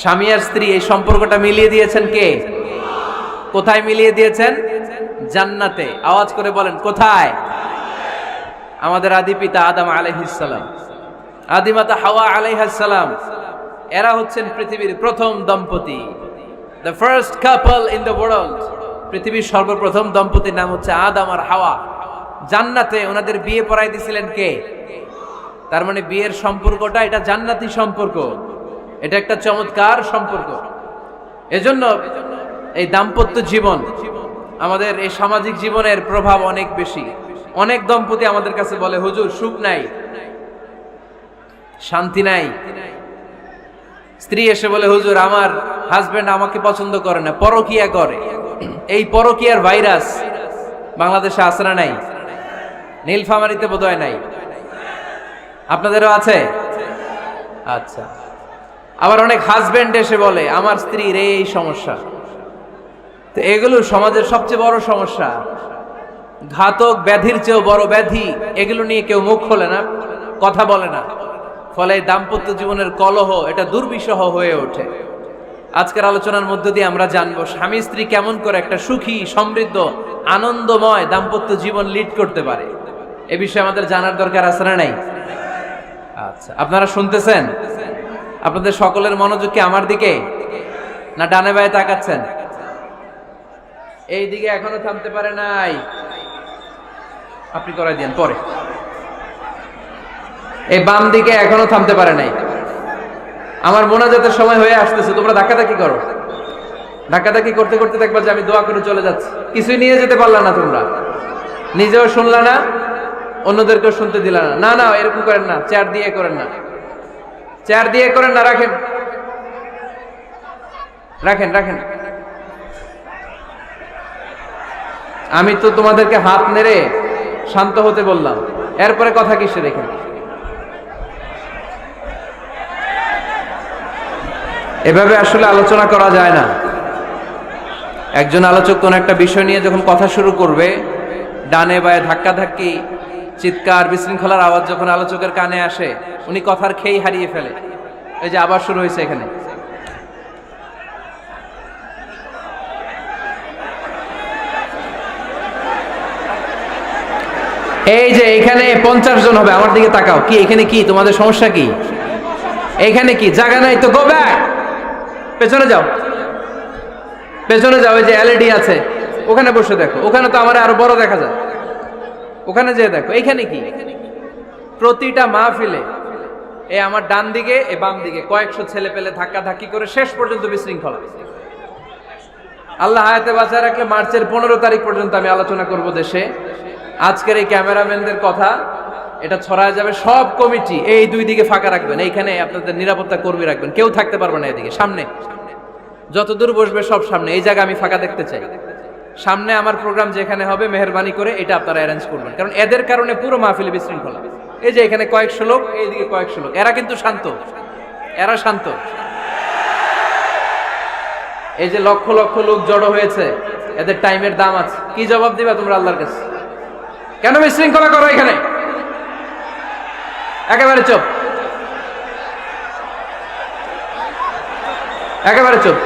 স্বামী আর স্ত্রী, এই সম্পর্কটা মিলিয়ে দিয়েছেন কে? কোথায় মিলিয়ে দিয়েছেন? জান্নাতে। আওয়াজ করে বলেন, কোথায়? আমাদের আদি পিতা আদম আলাইহিসসালাম আদিমাতা হাওয়া আলাইহাসসালাম এরা হচ্ছেন পৃথিবীর প্রথম দম্পতি। The first couple in the world পৃথিবীর সর্বপ্রথম দম্পতির নাম হচ্ছে আদম আর হাওয়া। জান্নাতে ওনাদের বিয়ে পড়াই দিছিলেন কে? তার মানে বিয়ের সম্পর্কটা এটা জান্নাতি সম্পর্ক। এটা একটা চমৎকার সম্পর্ক। এজন্য এই দাম্পত্য জীবন আমাদের এই সামাজিক জীবনের প্রভাব অনেক বেশি। অনেক দম্পতি আমাদের কাছে বলে, হুজুর, সুখ নাই, শান্তি নাই। স্ত্রী এসে বলে, হুজুর, আমার হাজবেন্ড আমাকে পছন্দ করে না, পরকিয়া করে। এই পরকিয়ার ভাইরাস বাংলাদেশে আসরা নাই? নীলফামারিতে বোধহয় নাই। আপনাদেরও আছে? আচ্ছা। আবার অনেক হাজবেন্ড এসে বলে, আমার স্ত্রীর এই সমস্যা। তো এগুলো সমাজের সবচেয়ে বড় সমস্যা। ঘাতক ব্যাধির চেয়েও বড় ব্যাধি, এগুলো নিয়ে কেউ মুখ খোলে না, কথা বলে না। ফলে দাম্পত্য জীবনের কলহ, এটা দুর্বিষহ হয়ে ওঠে। আজকের আলোচনার মধ্য দিয়ে আমরা জানব, স্বামী স্ত্রী কেমন করে একটা সুখী, সমৃদ্ধ, আনন্দময় দাম্পত্য জীবন লিড করতে পারে? এ বিষয়ে আমাদের জানার দরকার আছে না নাই? আচ্ছা আপনারা শুনতেছেন? আপনাদের সকলের মনোযোগ কি আমার দিকে? না ডানে বায়ে তাকাচ্ছেন? এই দিকে এখনও থামতে পারে নাই। আপনি করাই দেন পরে। এই বাম দিকে এখনও থামতে পারে নাই। আমার মোনাজাতের সময় হয়ে আসতেছে, তোমরা ধাক্কাধাক্কি করো। ধাক্কাধাক্কি করতে করতে দেখবা যে আমি দোয়া করে চলে যাচ্ছি। কিছুই নিয়ে যেতে পারলা না তোমরা। নিজেও শুনলা না, অন্যদেরকেও শুনতে দিলা না। না না, এরকম করেন না, চেয়ার দিয়ে করেন না। চেয়ার দিয়ে করেন না, রাখেন। রাখেন রাখেন। আমি তো তোমাদেরকে হাত নেড়ে শান্ত হতে বললাম। এরপরে কথা কিসে দেখেন এভাবে আসলে আলোচনা করা যায় না। একজন আলোচক কোন একটা বিষয় নিয়ে যখন কথা শুরু করবে, ডানে বায়ে ধাক্কা ধাক্কি চিৎকার, বিশৃঙ্খলার আওয়াজ যখন আলোচকের কানে আসে, উনি কথার খেই হারিয়ে ফেলে। এই যে আবার শুরু হয়েছে এখানে। এই যে এখানে পঞ্চাশ জন হবে, আমার দিকে তাকাও। কি, এখানে কি? তোমাদের সমস্যা কি? এখানে কি? জায়গা নাই তো পেছনে যাও। পেছনে যাও, এই যে এলইডি আছে। ওখানে বসে দেখো। ওখানে তো আমার আরও বড় দেখা যায়। ওখানে যেয়ে দেখো এখানে কি? প্রতিটা মাহফিলে এ আমার ডান দিকে এ বাম দিকে, কয়েকশো ছেলে পেলে ধাক্কা ধাক্কি করে শেষ পর্যন্ত বিশৃঙ্খলা। আল্লাহ হায়াতে বাঁচায় রাখলে মার্চের পনেরো তারিখ পর্যন্ত আমি আলোচনা করব দেশে। আজকের এই ক্যামেরাম্যানদের কথা, এটা ছড়ায় যাবে সব কমিটি, এই দুই দিকে ফাঁকা রাখবেন, এইখানে আপনাদের নিরাপত্তা কর্মী রাখবেন, কেউ থাকতে পারবে না এদিকে, সামনে। যত দূর বসবে সব সামনে, এই জায়গা আমি ফাঁকা দেখতে চাই। সামনে আমার প্রোগ্রাম যেখানে হবে, মেহরবানি করে এটা আপনারা অ্যারেঞ্জ করবেন। কারণ এদের কারণে পুরো মাহফিল বিশৃঙ্খলা। এই যে এখানে কয়েকশো লোক, এইদিকে কয়েকশো লোক। এরা কিন্তু শান্ত। এরা শান্ত। এই যে লক্ষ লক্ষ লোক জড়ো হয়েছে, এদের টাইমের দাম আছে। কি জবাব দিবা তোমরা আল্লাহর কাছে? কেন বিশৃঙ্খলা করো এখানে? একেবারে চুপ। একেবারে চুপ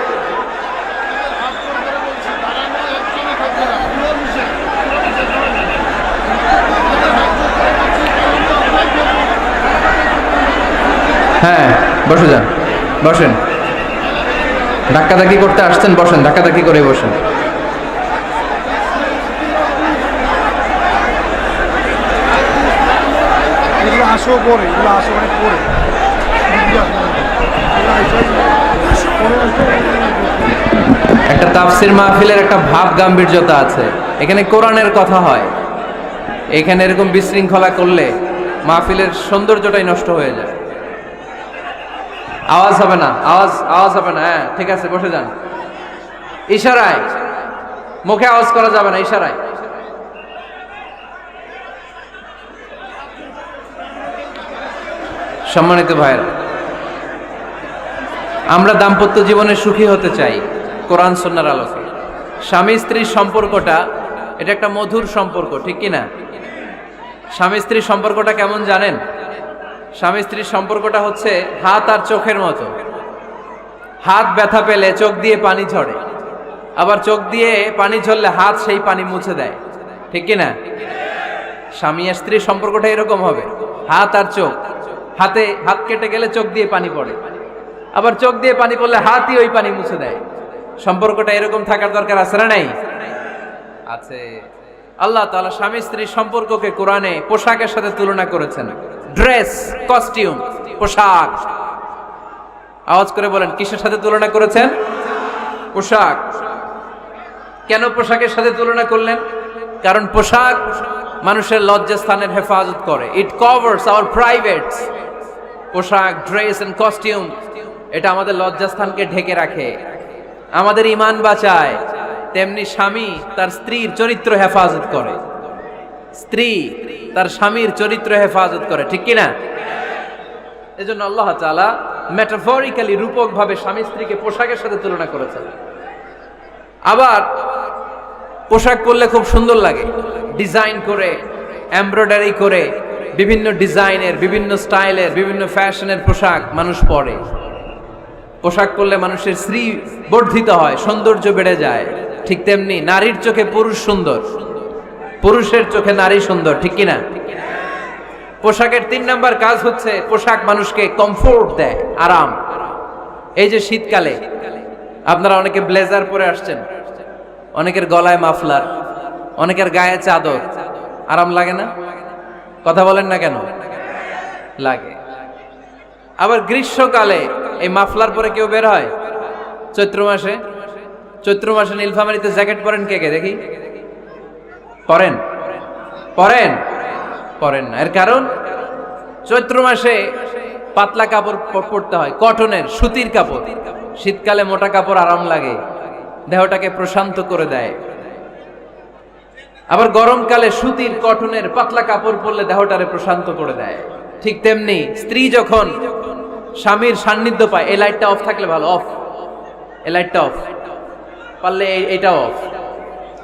হ্যাঁ বসে যান। বসেন। ধাক্কাধাক্কি করতে আসছেন বসেন ধাক্কাধাক্কি করে বসেন। আসো পরে এগুলো আসো অনেক পরে। একটা তাফসির মাহফিলের একটা ভাব গাম্ভীর্যতা আছে। এখানে কোরআনের কথা হয়। এখানে এরকম বিশৃঙ্খলা করলে মাহফিলের সৌন্দর্যটাই নষ্ট হয়ে যায়। আওয়াজ হবে না, আওয়াজ আওয়াজ হবে না হ্যাঁ ঠিক আছে, বসে যান। ইশারায়, মুখে আওয়াজ করা যাবে না, ইশারায়। সম্মানিত ভাইয়েরা, আমরা দাম্পত্য জীবনে সুখী হতে চাই কোরআন সন্ন্যার আলোকে। স্বামী স্ত্রীর সম্পর্কটা, এটা একটা মধুর সম্পর্ক, ঠিক কি না স্বামী স্ত্রীর সম্পর্কটা কেমন জানেন? স্বামী স্ত্রীর সম্পর্কটা হচ্ছে হাত আর চোখের মতো। হাত ব্যথা পেলে চোখ দিয়ে পানি ঝরে। আবার চোখ দিয়ে পানি ঝরলে হাত সেই পানি মুছে দেয়। ঠিক কি না স্বামী আর স্ত্রীর সম্পর্কটা এরকম হবে। হাত আর চোখ। হাতে হাত কেটে গেলে চোখ দিয়ে পানি পড়ে। আবার চোখ দিয়ে পানি পড়লে হাতই ওই পানি মুছে দেয়। সম্পর্কটা এরকম থাকার দরকার আছে না নাই? আছে। আল্লাহ তাআলা স্বামী স্ত্রীর সম্পর্ককে কোরআনে পোশাকের সাথে তুলনা করেছেন। ড্রেস, কস্টিউম, পোশাক। আওয়াজ করে বলেন, কিসের সাথে তুলনা করেছেন? পোশাক। কেন পোশাকের সাথে তুলনা করলেন? কারণ পোশাক মানুষের লজ্জাস্থানের হেফাজত করে। ইট কভার্স আওয়ার প্রাইভেট পোশাক, ড্রেস এন্ড কস্টিউম, এটা আমাদের লজ্জাস্থানকে ঢেকে রাখে। আমাদের ইমান বাঁচায়। তেমনি স্বামী তার স্ত্রীর চরিত্র হেফাজত করে। স্ত্রী তার স্বামীর চরিত্র হেফাজত করে, ঠিক কিনা? এজন্য আল্লাহ তাআলা মেটাফরিক্যালি রূপক ভাবে স্বামী স্ত্রীকে পোশাকের সাথে তুলনা করেছেন। আবার পোশাক পরলে খুব সুন্দর লাগে। ডিজাইন করে, এমব্রয়ডারি করে, বিভিন্ন ডিজাইনের, বিভিন্ন স্টাইলের, বিভিন্ন ফ্যাশনের পোশাক মানুষ পরে। পোশাক পরলে মানুষের শ্রী বর্ধিত হয়, সৌন্দর্য বেড়ে যায়। ঠিক তেমনি নারীর চোখে পুরুষ সুন্দর। পুরুষের চোখে নারী সুন্দর, ঠিক কিনা? পোশাকের তিন নাম্বার কাজ হচ্ছে পোশাক মানুষকে কমফোর্ট দেয়, আরাম। এই যে শীতকালে, আপনারা অনেকে ব্লেজার পরে আসছেন, অনেকের গলায় মাফলার, অনেকের গায়ে চাদর, আরাম লাগে না? কথা বলেন না কেন? লাগে। আবার গ্রীষ্মকালে এই মাফলার পরে কেউ বের হয়? চৈত্র মাসে? চৈত্র মাসে নীলফামারিতে জ্যাকেট পরেন কে কে? দেখি। পরেন পরেন পরেন না। এর কারণ? চৈত্র মাসে পাতলা কাপড় প- পরতে হয়। কটনের সুতির কাপড়। শীতকালে মোটা কাপড় আরাম লাগে। দেহটাকে প্রশান্ত করে দেয়। আবার গরমকালে সুতির, কটনের পাতলা কাপড় পরলে দেহটারে প্রশান্ত করে দেয়। ঠিক তেমনি স্ত্রী যখন স্বামীর সান্নিধ্য পায়, এই লাইটটা অফ থাকলে ভালো, অফ। এই লাইটটা অফ। পারলে এইটা অফ।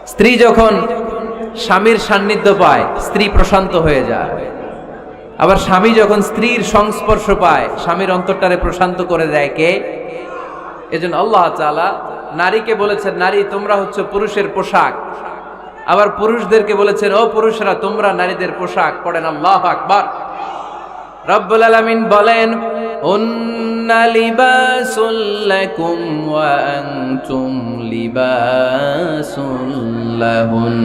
স্ত্রী যখন স্বামীর সান্নিধ্য পায়, স্ত্রী প্রশান্ত হয়ে যায়। আবার স্বামী যখন স্ত্রীর সংস্পর্শ পায়, স্বামীর অন্তরটারে প্রশান্ত করে দেয় কে? এজন্য আল্লাহ তাআলা নারীকে বলেছেন, নারী, তোমরা হচ্ছে পুরুষের পোশাক। আবার পুরুষদেরকে বলেছেন, ও পুরুষরা, তোমরা নারীদের পোশাক পড়েন আল্লাহ আকবার। রব্বুল আলামিন বলেন লিবাসুল লাকুম ওয়া আনতুম লিবাসুল লাহুন।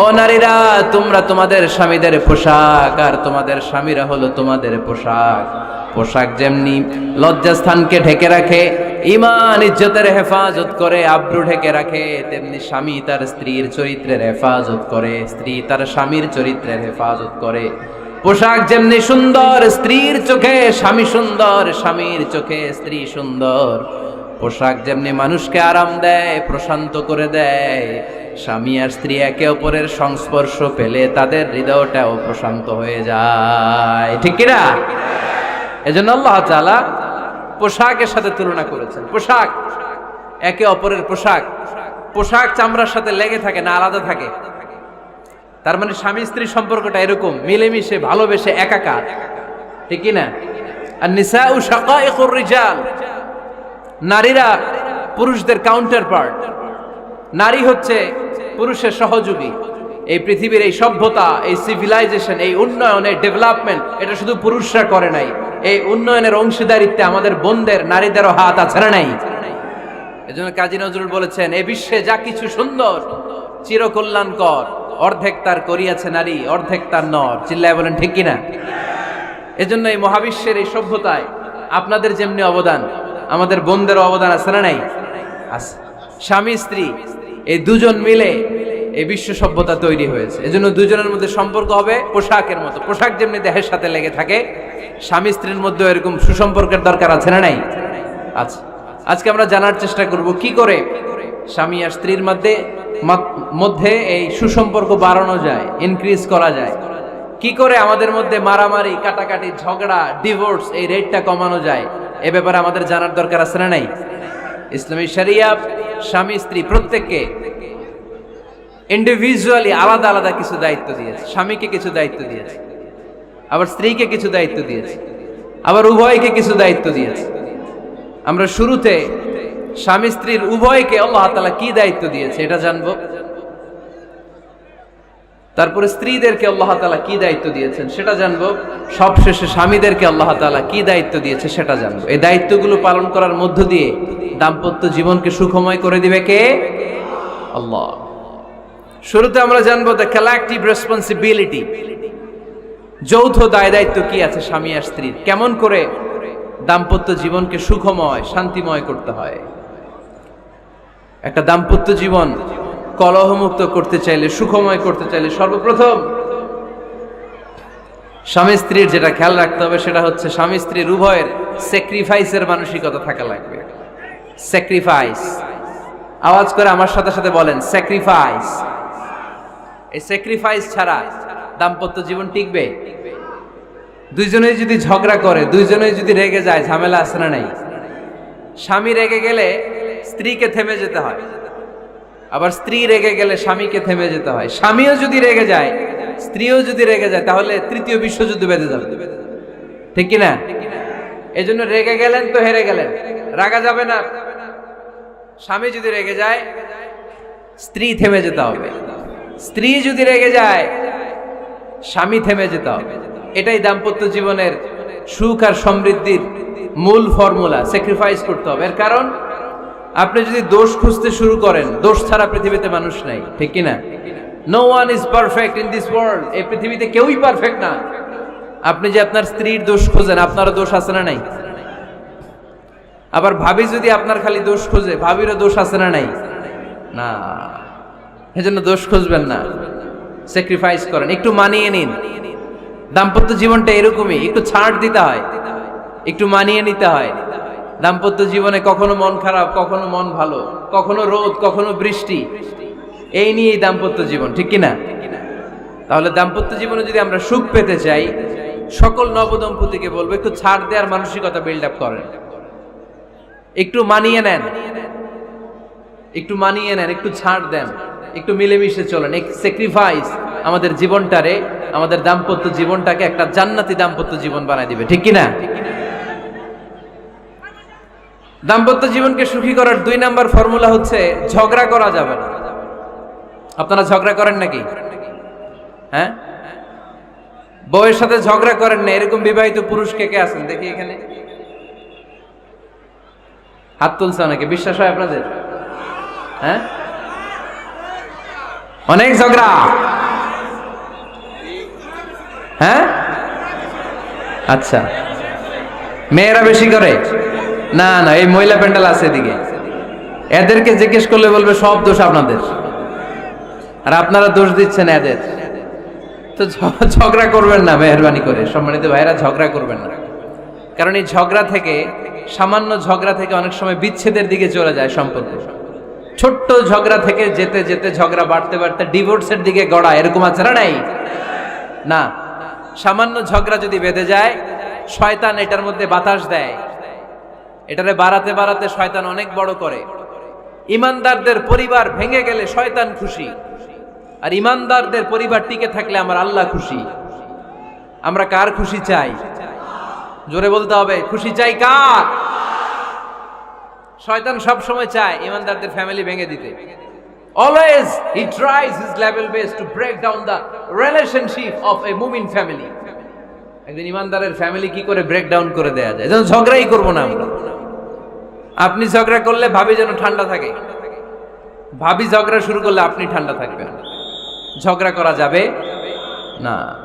ও নারীরা, তোমরা তোমাদের স্বামীদের পোশাক আর তোমাদের স্বামীরা হলো তোমাদের পোশাক। পোশাক যেমনি লজ্জাস্থানকে ঢেকে রাখে ইমান ইজ্জতের হেফাজত করে আব্রু ঢেকে রাখে, তেমনি স্বামী তার স্ত্রীর চরিত্রের হেফাজত করে, স্ত্রী তার স্বামীর চরিত্রের হেফাজত করে। পোশাক যেমনি সুন্দর, স্ত্রীর চোখে স্বামী সুন্দর, স্বামীর চোখে স্ত্রী সুন্দর। পোশাক যেমনি মানুষকে আরাম দেয়, প্রশান্ত করে দেয়, স্বামী আর স্ত্রী একে অপরের সংস্পর্শ পেলে তাদের হৃদয়টাও প্রশান্ত হয়ে যায়। ঠিক কিনা? এজন্য আল্লাহ তাআলা পোশাকের সাথে তুলনা করেছেন। পোশাক, একে অপরের পোশাক। পোশাক চামড়ার সাথে লেগে থাকে না আলাদা থাকে। তার মানে স্বামী স্ত্রী সম্পর্কটা এরকম, মিলেমিশে, ভালোবেসে, একাকার। ঠিক না? আর নিসা ও রিজাল। নারীরা পুরুষদের কাউন্টার পার্ট নারী হচ্ছে পুরুষের সহযোগী। এই পৃথিবীর এই সভ্যতা, এই সিভিলাইজেশন এই উন্নয়ন এই ডেভেলপমেন্ট এটা শুধু পুরুষরা করে নাই। এই উন্নয়নের অংশীদারিত্বে আমাদের বোনদের, নারীদেরও হাত আছে নাই? এজন্য কাজী নজরুল বলেছেন, এ বিশ্বে যা কিছু সুন্দর চিরকল্যাণকর। অর্ধেক তার করিয়াছে নারী, অর্ধেক তার নর। চিল্লায় বলেন, ঠিক কিনা? এজন্য এই মহাবিশ্বের এই সভ্যতায় আপনাদের যেমনি অবদান, আমাদের বোনদেরও অবদান আছে না নাই? আছে। স্বামী, স্ত্রী, এই দুজন মিলে এই বিশ্ব সভ্যতা তৈরি হয়েছে। এজন্য দুজনের মধ্যে সম্পর্ক হবে পোশাকের মতো। পোশাক যেমনি দেহের সাথে লেগে থাকে, স্বামী, স্ত্রীর মধ্যে এরকম সুসম্পর্কের দরকার আছে না নাই? আছে। আজকে আমরা জানার চেষ্টা করব, কি করে স্বামী আর স্ত্রীর মধ্যে মধ্যে এই সুসম্পর্ক বাড়ানো যায় ইনক্রিজ করা যায়। কি করে আমাদের মধ্যে মারামারি, কাটাকাটি, ঝগড়া ডিভোর্স এই রেটটা কমানো যায়, এ ব্যাপারে আমাদের জানার দরকার আছে না নাই? ইসলামী শরিয়া, স্বামী, স্ত্রী প্রত্যেককে ইন্ডিভিজুয়ালি আলাদা আলাদা কিছু দায়িত্ব দিয়েছে। স্বামীকে কিছু দায়িত্ব দিয়েছে, আবার স্ত্রীকে কিছু দায়িত্ব দিয়েছে, আবার উভয়কে কিছু দায়িত্ব দিয়েছে। আমরা শুরুতে স্বামী স্ত্রীর উভয়কে আল্লাহ তালা কি দায়িত্ব দিয়েছে এটা জানব? তারপরে স্ত্রীদেরকে আল্লাহ তালা কি দায়িত্ব দিয়েছেন সেটা জানব। সবশেষে স্বামীদেরকে আল্লাহ তালা কি দায়িত্ব দিয়েছে সেটা জানব। এই দায়িত্বগুলো পালন করার মধ্য দিয়ে দাম্পত্য জীবনকে সুখময় করে দিবে কে? আল্লাহ। শুরুতে আমরা জানব দ্য কালেকটিভ রেসপন্সিবিলিটি। যৌথ দায় দায়িত্ব কি আছে স্বামী আর স্ত্রীর? কেমন করে দাম্পত্য জীবনকে সুখময়, শান্তিময় করতে হয়? একটা দাম্পত্য জীবন কলহমুক্ত করতে চাইলে, সুখময় করতে চাইলে সর্বপ্রথম স্বামী স্ত্রীর যেটা খেয়াল রাখতে হবে সেটা হচ্ছে স্বামী স্ত্রীর উভয়ের স্যাক্রিফাইসের মানসিকতা থাকা লাগবে। স্যাক্রিফাইস আওয়াজ করে আমার সাথে সাথে বলেন স্যাক্রিফাইস এই স্যাক্রিফাইস ছাড়া দাম্পত্য জীবন টিকবে? দুইজনে যদি ঝগড়া করে দুইজনে যদি রেগে যায়, ঝামেলা আছে না নাই? স্বামী রেগে গেলে স্ত্রীকে থেমে যেতে হয়। আবার স্ত্রী রেগে গেলে স্বামীকে থেমে যেতে হয়। স্বামীও যদি রেগে যায়, স্ত্রীও যদি রেগে যায়, তাহলে তৃতীয় বিশ্বযুদ্ধ বেঁধে যাবে। ঠিক কি না এই জন্য রেগে গেলেন তো হেরে গেলেন। রাগা যাবে না। স্বামী যদি রেগে যায়, স্ত্রী থেমে যেতে হবে। স্ত্রী যদি রেগে যায়, স্বামী থেমে যেতে হবে। এটাই দাম্পত্য জীবনের সুখ আর সমৃদ্ধির মূল ফর্মুলা। স্যাক্রিফাইস করতে হবে। এর কারণ? আপনি যদি দোষ খুঁজতে শুরু করেন, দোষ ছাড়া পৃথিবীতে মানুষ নাই, ঠিক কি না? One is perfect in this world এই পৃথিবীতে কেউই পারফেক্ট না। আপনি যে আপনার স্ত্রীর দোষ খোঁজেন, আপনারও দোষ আছে না নাই? আবার ভাবি যদি আপনার খালি দোষ খোঁজে, ভাবিরও দোষ আছে না নাই? না। এজন্য দোষ খুঁজবেন না। স্যাক্রিফাইস করেন। একটু মানিয়ে নিন। দাম্পত্য জীবনটা এরকমই। একটু ছাড় দিতে হয়। একটু মানিয়ে নিতে হয়। দাম্পত্য জীবনে কখনো মন খারাপ, কখনো মন ভালো, কখনো রোদ, কখনো বৃষ্টি, এই নিয়েই দাম্পত্য জীবন, ঠিক কি না তাহলে দাম্পত্য জীবনে যদি আমরা সুখ পেতে চাই, সকল নবদম্পতিকে বলব, একটু ছাড় দেওয়ার মানসিকতা বিল্ড আপ করেন। একটু মানিয়ে নেন। একটু মানিয়ে নেন, একটু ছাড় দেন। একটু মিলেমিশে চলেন। এক স্যাক্রিফাইস আমাদের জীবনটারে, আমাদের দাম্পত্য জীবনটাকে একটা জান্নাতি দাম্পত্য জীবন বানায় দিবে, ঠিক কি না দাম্পত্য জীবনকে সুখী করার দুই নাম্বার ফর্মুলা হচ্ছে, ঝগড়া করা যাবে না। আপনারা ঝগড়া করেন নাকি? হ্যাঁ? বউয়ের সাথে ঝগড়া করেন না, এরকম বিবাহিত পুরুষ কে কে আছেন? দেখি এখানে। হাত তুলছে অনেকে, বিশ্বাস হয় আপনাদের? হ্যাঁ? অনেক ঝগড়া। হ্যাঁ? আচ্ছা। মেয়েরা বেশি করে। না না, এই মহিলা প্যান্ডেল আছে এদিকে। এদেরকে জিজ্ঞেস করলে বলবে সব দোষ আপনাদের। আর আপনারা দোষ দিচ্ছেন এদের। তো ঝগড়া করবেন না মেহরবানি করে। সম্মানিত ভাইরা ঝগড়া করবেন না। কারণ এই ঝগড়া থেকে, সামান্য ঝগড়া থেকে অনেক সময় বিচ্ছেদের দিকে চলে যায় সম্পর্ক। ছোট্ট ঝগড়া থেকে যেতে যেতে ঝগড়া বাড়তে বাড়তে ডিভোর্সের দিকে গড়া এরকম আছে না নাই? না। সামান্য ঝগড়া যদি বেঁধে যায়, শয়তান এটার মধ্যে বাতাস দেয়। এটারে বাড়াতে বাড়াতে শয়তান অনেক বড় করে। ইমানদারদের পরিবার ভেঙে গেলে শয়তান খুশি। আর ইমানদারদের পরিবার টিকে থাকলে আমার আল্লাহ খুশি। আমরা কার খুশি চাই? জোরে বলতে হবে, খুশি চাই কার? শয়তান সব সময় চায় ইমানদারদের ফ্যামিলি ভেঙে দিতে। Always he tries his level best to break down the relationship of a মুমিন ফ্যামিলি একজন ইমানদারের ফ্যামিলি কি করে ব্রেক ডাউন করে দেয়া যায়? যেন ঝগড়াই করব না আমরা। আপনি ঝগড়া করলে ভাবি যেন ঠান্ডা থাকে। ভাবি ঝগড়া শুরু করলে আপনি ঠান্ডা থাকবেন। ঝগড়া করা যাবে না।